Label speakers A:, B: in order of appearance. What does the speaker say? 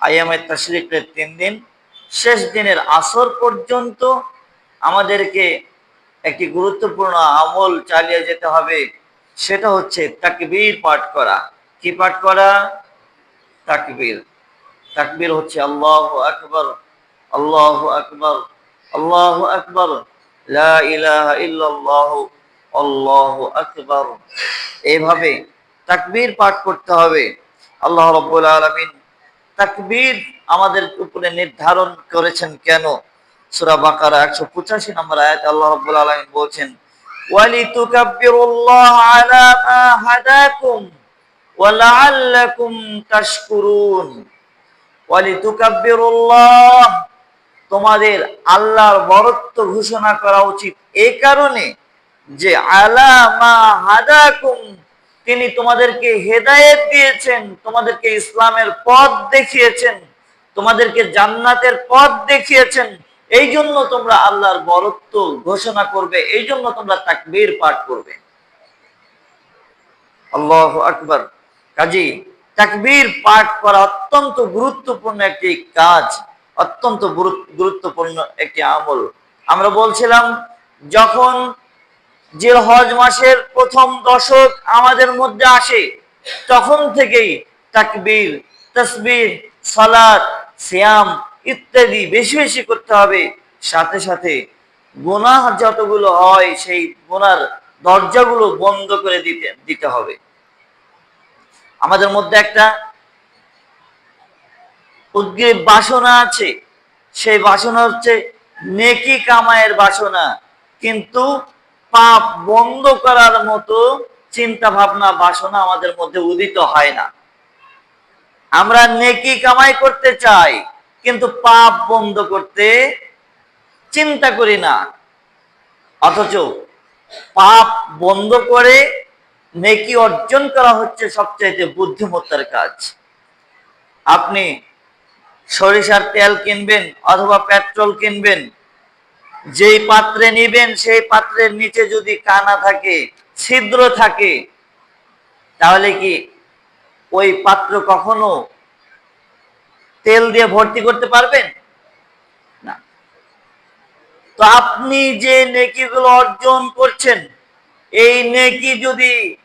A: আয়ামের তশরিকের তিন দিন। শেষ দিনের আসর পর্যন্ত আমাদেরকে একটি গুরুত্বপূর্ণ আমল চালিয়ে যেতে হবে। সেটা হচ্ছে তাকবীর পাঠ করা। কি পাঠ করা? তাকবীর। তাকবীর হচ্ছে আল্লাহ আকবর আল্লাহ আকবর আল্লাহ আকবর আল্লাহু আকবর। এইভাবে তাকবীর পাঠ করতে হবে। আল্লাহ রাব্বুল আলামিন তাকবীর আমাদের উপরে নির্ধারণ করেছেন কেন? সূরা বাকারা 185 নম্বর আয়াতে আল্লাহ রাব্বুল আলামিন বলছেন, ওয়ালিতুকাব্বিরুল্লাহ আলা মা হাদাকুম ওয়া লাআল্লাকুম তাশকুরুন। ওয়ালিতুকাব্বিরুল্লাহ, তোমাদের আল্লাহর বরত্ব ঘোষণা করা উচিত এই কারণে যে আলা মা হাদাকুম তিনি তোমাদেরকে হেদায়েত দিয়েছেন, তোমাদেরকে ইসলামের পথ দেখিয়েছেন, তোমাদেরকে জান্নাতের পথ দেখিয়েছেন। এই জন্য তোমরা আল্লাহর বরত্ব ঘোষণা করবে, এই জন্য তোমরা তাকবীর পাঠ করবে। আল্লাহ আকবর। কাজী, তাকবীর পাঠ করা অত্যন্ত গুরুত্বপূর্ণ একটি কাজ, অত্যন্ত গুরুত্বপূর্ণ একটি আমল। আমরা বলছিলাম, যখন যে হজ মাসের প্রথম দশক আমাদের মধ্যে আসে, তখন থেকেই তাকবীর, তসবির, সালাত, সিয়াম ইত্যাদি বেশি বেশি করতে হবে। সাথে সাথে গুনাহ যতগুলো হয়, সেই গুনার দরজাগুলো বন্ধ করে দিতে দিতে হবে। আমাদের মধ্যে একটা উদ্গ্রীব বাসনা আছে। সেই বাসনা হচ্ছে নেকি কামায়ের বাসনা। কিন্তু পাপ বন্ধ করার মতো চিন্তা ভাবনা, বাসনা আমাদের মধ্যে উদিত হয় না। আমরা নেকি কামাই করতে চাই, কিন্তু পাপ বন্ধ করতে চিন্তা করি না। অথচ পাপ বন্ধ করে নেকি অর্জন করা হচ্ছে সবচাইতে বুদ্ধিমত্তার কাজ। আপনি সরিষার তেল কিনবেন অথবা পেট্রোল কিনবেন যেই পাত্রে নিবেন, সেই পাত্রের নিচে যদি কানা থাকে, ছিদ্র থাকে, তাহলে কি ওই পাত্র কখনো তেল দিয়ে ভর্তি করতে পারবেন? না। তো আপনি যে নেকিগুলো অর্জন করছেন, এই নেকি যদি